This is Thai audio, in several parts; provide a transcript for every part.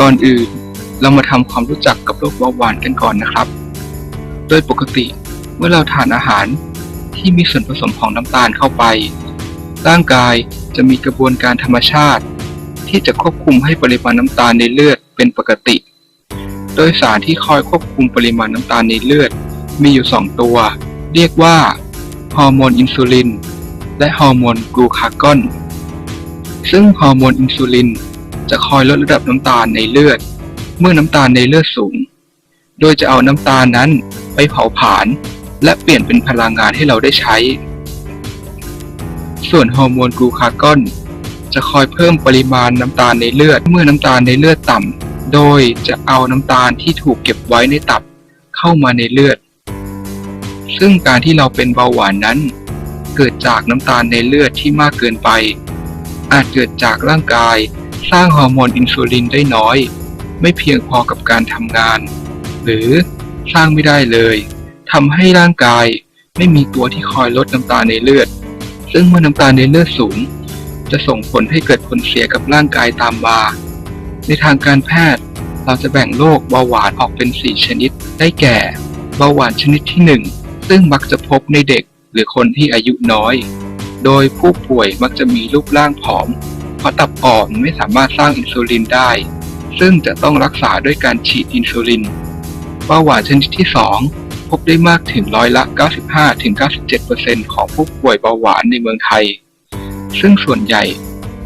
ก่อนอื่นเรามาทำความรู้จักกับโรคเบาหวานกันก่อนนะครับ โดยปกติเมื่อเราทานอาหารที่มีส่วนผสมของน้ำตาลเข้าไป ร่างกายจะมีกระบวนการธรรมชาติ ที่จะควบคุมให้ปริมาณน้ำตาลในเลือดเป็นปกติ โดยสารที่คอยควบคุมปริมาณน้ำตาลในเลือด มีอยู่ 2 ตัว เรียกว่าฮอร์โมนอินซูลินและฮอร์โมนกลูคากอน ซึ่งฮอร์โมนอินซูลิน คอยลดระดับน้ำตาลในเลือด เมื่อน้ำตาลในเลือดสูง โดยจะเอาน้ำตาลนั้นไปเผาผลาญและเปลี่ยนเป็นพลังงานให้เราได้ใช้ ส่วนฮอร์โมนกลูคากอน จะคอยเพิ่มปริมาณน้ำตาลในเลือด เมื่อน้ำตาลในเลือดต่ำ โดยจะเอาน้ำตาลที่ถูกเก็บไว้ในตับเข้ามาในเลือด ซึ่งการที่เราเป็นเบาหวานนั้น เกิดจากน้ำตาลในเลือดที่มากเกินไป อาจเกิดจากร่างกาย สร้างฮอร์โมนอินซูลินได้น้อย ไม่เพียงพอกับการทำงาน หรือสร้างไม่ได้เลยทำให้ร่างกายไม่มีตัวที่คอยลดน้ำตาลในเลือด ซึ่งเมื่อน้ำตาลในเลือดสูง จะส่งผลให้เกิดผลเสียกับร่างกายตามมา ในทางการแพทย์เราจะแบ่งโรคเบาหวานออกเป็น 4 ชนิด ได้แก่ เบาหวานชนิดที่ 1 ซึ่งมักจะพบในเด็กหรือคนที่อายุน้อย โดยผู้ป่วยมักจะมีรูปร่างผอม ราะตับอ่อนไม่สามารถสร้างอินซูลินได้ ซึ่งจะต้องรักษาด้วยการฉีดอินซูลินเบาหวานชนิดที่ 2 พบได้มากถึงร้อยละ 95-97%ของผู้ป่วยเบาหวานในเมืองไทย ซึ่งส่วนใหญ่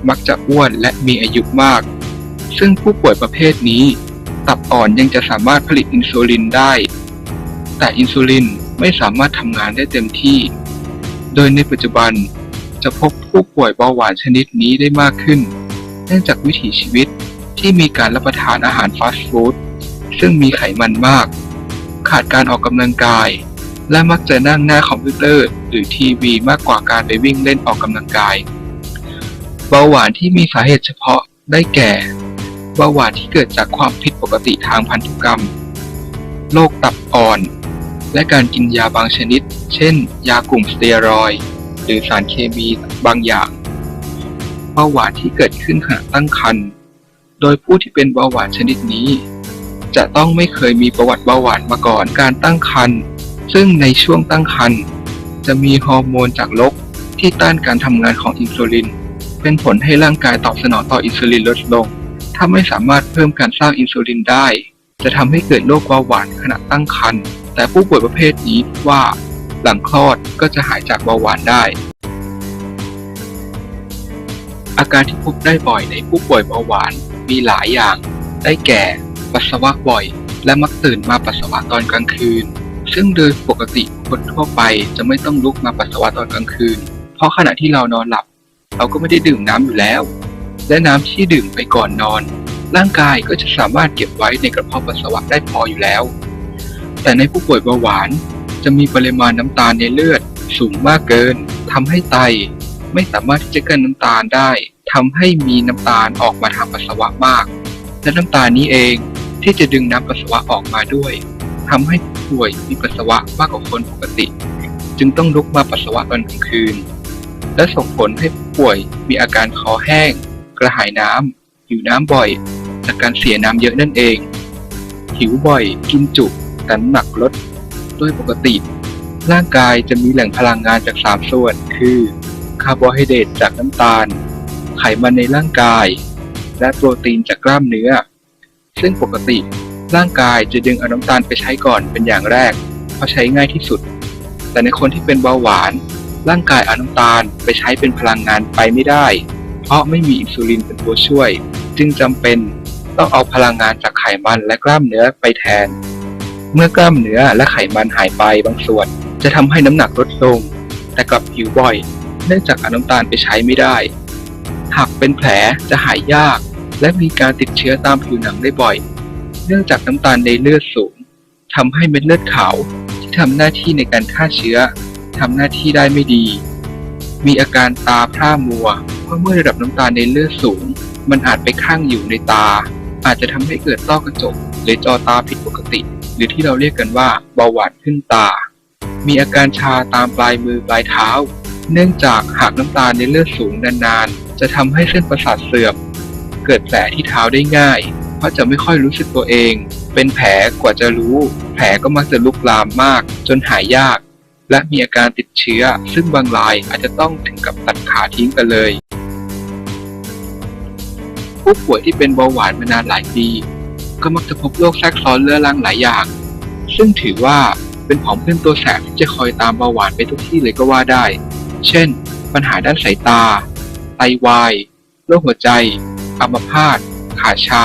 มักจะอ้วนและมีอายุมาก ซึ่งผู้ป่วยประเภทนี้ ตับอ่อนยังจะสามารถผลิตอินซูลินได้ แต่อินซูลินไม่สามารถทำงานได้เต็มที่ โดยในปัจจุบัน จะพบผู้ป่วยเบาหวานชนิดนี้ได้มากขึ้น เนื่องจากวิถีชีวิตที่มีการรับประทานอาหารฟาสต์ฟู้ดซึ่งมีไขมันมาก ขาดการออกกำลังกาย และมักจะนั่งหน้าคอมพิวเตอร์หรือทีวีมากกว่าการไปวิ่งเล่นออกกำลังกาย เบาหวานที่มีสาเหตุเฉพาะได้แก่ เบาหวานที่เกิดจากความผิดปกติทางพันธุกรรม โรคตับอ่อน และการกินยาบางชนิด เช่น ยากลุ่มสเตียรอยด์ หรือสารเคมีบางอย่างเบาหวานที่เกิดขึ้นขณะตั้งครรภ์โดยผู้ที่เป็นเบาหวานชนิดนี้ จะต้องไม่เคยมีประวัติเบาหวานมาก่อนการตั้งครรภ์ซึ่งในช่วงตั้งครรภ์จะมีฮอร์โมนจากลกที่ต้านการทำงานของอินซูลิน เป็นผลให้ร่างกายตอบสนองต่ออินซูลินลดลง ถ้าไม่สามารถเพิ่มการสร้างอินซูลินได้ จะทำให้เกิดโรคเบาหวานขณะตั้งครรภ์แต่ผู้ป่วยประเภทนี้ว่า หลังคลอดก็จะหายจากเบาหวานได้ อาการที่พบได้บ่อยในผู้ป่วยเบาหวานมีหลายอย่าง ได้แก่ ปัสสาวะบ่อย และมักตื่นมาปัสสาวะตอนกลางคืน ซึ่งโดยปกติคนทั่วไปจะไม่ต้องลุกมาปัสสาวะตอนกลางคืน เพราะขณะที่เรานอนหลับ เราก็ไม่ได้ดื่มน้ำอยู่แล้ว และน้ำที่ดื่มไปก่อนนอน ร่างกายก็จะสามารถเก็บไว้ในกระเพาะปัสสาวะได้พออยู่แล้ว แต่ในผู้ป่วยเบาหวาน จะมีปริมาณน้ำตาลในเลือดสูงมากเกินทำให้ไต ไม่สามารถที่จะกลั้นน้ำตาลได้ทำให้มีน้ำตาลออกมาทางปัสสาวะมาก และน้ำตาลนี้เองที่จะดึงน้ำปัสสาวะออกมาด้วยทำให้ผู้ป่วยมีปัสสาวะมากกว่าคนปกติ จึงต้องลุกมาปัสสาวะตอนกลางคืน และส่งผลให้ผู้ป่วยมีอาการคอแห้ง กระหายน้ำหิวน้ำบ่อย จากการเสียน้ำเยอะนั่นเองหิวบ่อย กินจุแต่น้ำหนักลด โดยปกติ ร่างกายจะมีแหล่งพลังงานจาก 3 ส่วน คือคาร์โบไฮเดรตจากน้ำตาล ไขมันในร่างกาย และโปรตีนจากกล้ามเนื้อ ซึ่งปกติ ร่างกายจะดึงเอาน้ำตาลไปใช้ก่อนเป็นอย่างแรก เพราะใช้ง่ายที่สุด แต่ในคนที่เป็นเบาหวาน ร่างกายเอาน้ำตาลไปใช้เป็นพลังงานไปไม่ได้ เพราะไม่มีอินซูลินเป็นตัวช่วย จึงจำเป็นต้องเอาพลังงานจากไขมันและกล้ามเนื้อไปแทน เมื่อกล้ามเนื้อและไขมันหายไปบางส่วน จะทำให้น้ำหนักลดลง แต่กลับหิวบ่อย เนื่องจากเอาน้ำตาลไปใช้ไม่ได้ หากเป็นแผลจะหายยาก และมีการติดเชื้อตามผิวหนังได้บ่อย เนื่องจากน้ำตาลในเลือดสูงทำให้เม็ดเลือดขาวที่ทำหน้าที่ในการฆ่าเชื้อทำหน้าที่ได้ไม่ดี มีอาการตาพร่ามัว เพราะเมื่อระดับน้ำตาลในเลือดสูง มันอาจไปข้างอยู่ในตา อาจจะทำให้เกิดต้อกระจกหรือจอตาผิดป หรือที่เราเรียกกันว่าเบาหวานขึ้นตา มีอาการชาตามปลายมือปลายเท้า เนื่องจากหากน้ำตาลในเลือดสูงนานๆ จะทำให้เส้นประสาทเสื่อม เกิดแผลที่เท้าได้ง่าย เพราะจะไม่ค่อยรู้สึกตัวเอง เป็นแผลกว่าจะรู้ แผลก็มักจะลุกลามมาก จนหายยาก และมีอาการติดเชื้อ ซึ่งบางรายอาจจะต้องถึงกับตัดขาทิ้งกันเลย ผู้ป่วยที่เป็นเบาหวานมานานหลายปี ก็มักจะพบโรคแทรกซ้อนเรื้อรังหลายอย่าง ซึ่งถือว่าเป็นผองเพื่อนตัวแสบที่จะคอยตามเบาหวานไปทุกที่เลยก็ว่าได้ เช่น ปัญหาด้านสายตา ไตวาย โรคหัวใจ อัมพาต ขาชา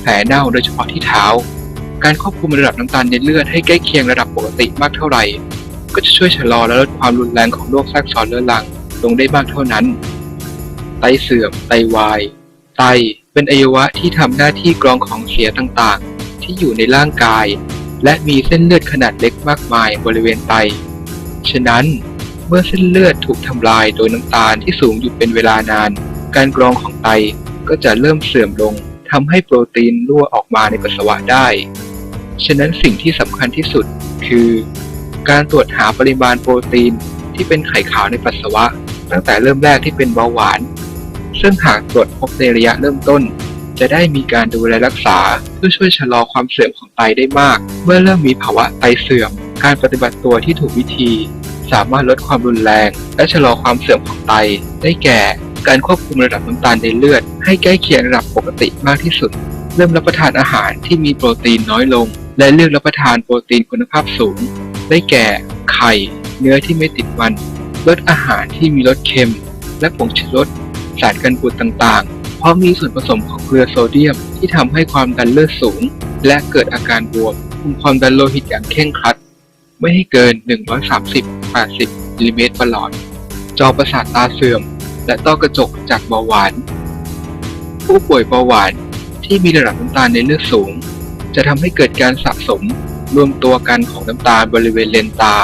แผลเน่าโดยเฉพาะที่เท้า การควบคุมระดับน้ำตาลในเลือดให้ใกล้เคียงระดับปกติมากเท่าไหร่ ก็จะช่วยชะลอและลดความรุนแรงของโรคแทรกซ้อนเรื้อรังลงได้มากเท่านั้น ไตเสื่อม ไตวาย ไต เป็นอวัยวะที่ทำหน้าที่กรองของเสียต่างๆ ที่อยู่ในร่างกาย และมีเส้นเลือดขนาดเล็กมากมายบริเวณไต ฉะนั้น เมื่อเส้นเลือดถูกทำลายโดยน้ำตาลที่สูงอยู่เป็นเวลานาน การกรองของไตก็จะเริ่มเสื่อมลงทำให้โปรตีนรั่วออกมาในปัสสาวะได้ ฉะนั้นสิ่งที่สำคัญที่สุดคือ การตรวจหาปริมาณโปรตีนที่เป็นไข่ขาวในปัสสาวะ ตั้งแต่เริ่มแรกที่เป็นเบาหวาน ซึ่งหากตรวจพบในระยะเริ่มต้น จะได้มีการดูแลรักษา เพื่อช่วยชะลอความเสื่อมของไตได้มาก เมื่อเริ่มมีภาวะไตเสื่อม การปฏิบัติตัวที่ถูกวิธี สามารถลดความรุนแรง และชะลอความเสื่อมของไต ได้แก่ การควบคุมระดับน้ำตาลในเลือด ให้ใกล้เคียงระดับปกติมากที่สุด เริ่มรับประทานอาหารที่มีโปรตีนน้อยลง และเลือกรับประทานโปรตีนคุณภาพสูง ได้แก่ ไข่ เนื้อที่ไม่ติดมันลดอาหารที่มีรสเค็ม และผงชูรส สารกันบูดต่างๆ เพราะมีส่วนผสมของเกลือโซเดียมที่ทำให้ความดันเลือดสูง และเกิดอาการบวมคุมความดันโลหิตอย่างเคร่งครัด ไม่ให้เกิน 130-80มิลลิเมตรประหลอด จอประสาทตาเสื่อม และต้อกระจกจากเบาหวาน ผู้ป่วยเบาหวานที่มีระดับน้ำตาลในเลือดสูง จะทำให้เกิดการสะสมรวมตัวกันของน้ำตาลบริเวณเลนตา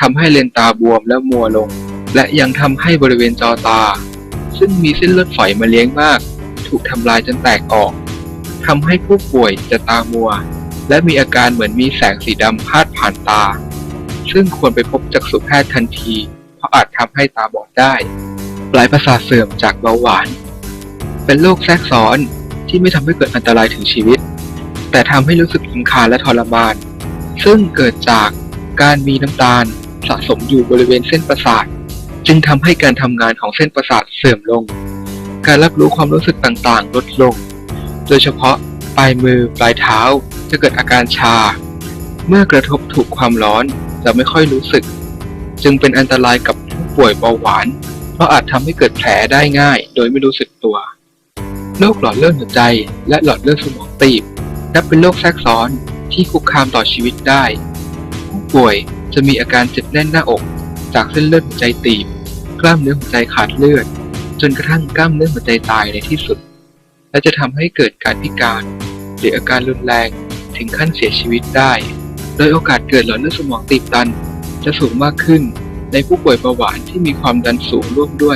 ทำให้เลนตาบวมและมัวลง และยังทำให้บริเวณจอตา ซึ่งมีเส้นเลือดฝอยมาเลี้ยงมาก ถูกทำลายจนแตกออกทำให้ผู้ป่วยจะตามัว และมีอาการเหมือนมีแสงสีดำพาดผ่านตา ซึ่งควรไปพบจักษุแพทย์ทันที เพราะอาจทำให้ตาบอดได้ปลายประสาทเสื่อมจากเบาหวาน เป็นโรคแทรกซ้อนที่ไม่ทำให้เกิดอันตรายถึงชีวิต แต่ทำให้รู้สึกรำคาญและทรมาน ซึ่งเกิดจากการมีน้ำตาลสะสมอยู่บริเวณเส้นประสาท จึงทำให้การทำงานของเส้นประสาทเสื่อมลง การรับรู้ความรู้สึกต่างๆ ลดลง โดยเฉพาะปลายมือปลายเท้าจะเกิดอาการชา เมื่อกระทบถูกความร้อนจะไม่ค่อยรู้สึก จึงเป็นอันตรายกับผู้ป่วยเบาหวาน เพราะอาจทำให้เกิดแผลได้ง่าย โดยไม่รู้สึกตัวโรคหลอดเลือดหัวใจ และหลอดเลือดสมองตีบนับเป็นโรคแทรกซ้อนที่คุกคามต่อชีวิตได้ ผู้ป่วยจะมีอาการเจ็บแน่นหน้าอก จากเส้นเลือดหัวใจตีบ กล้ามเนื้อหัวใจขาดเลือด จนกระทั่งกล้ามเนื้อหัวใจตายในที่สุด และจะทำให้เกิดการพิการ หรืออาการรุนแรงถึงขั้นเสียชีวิตได้ โดยโอกาสเกิดหลอดเลือดสมองตีบตัน จะสูงมากขึ้นในผู้ป่วยเบาหวานที่มีความดันสูงร่วมด้วย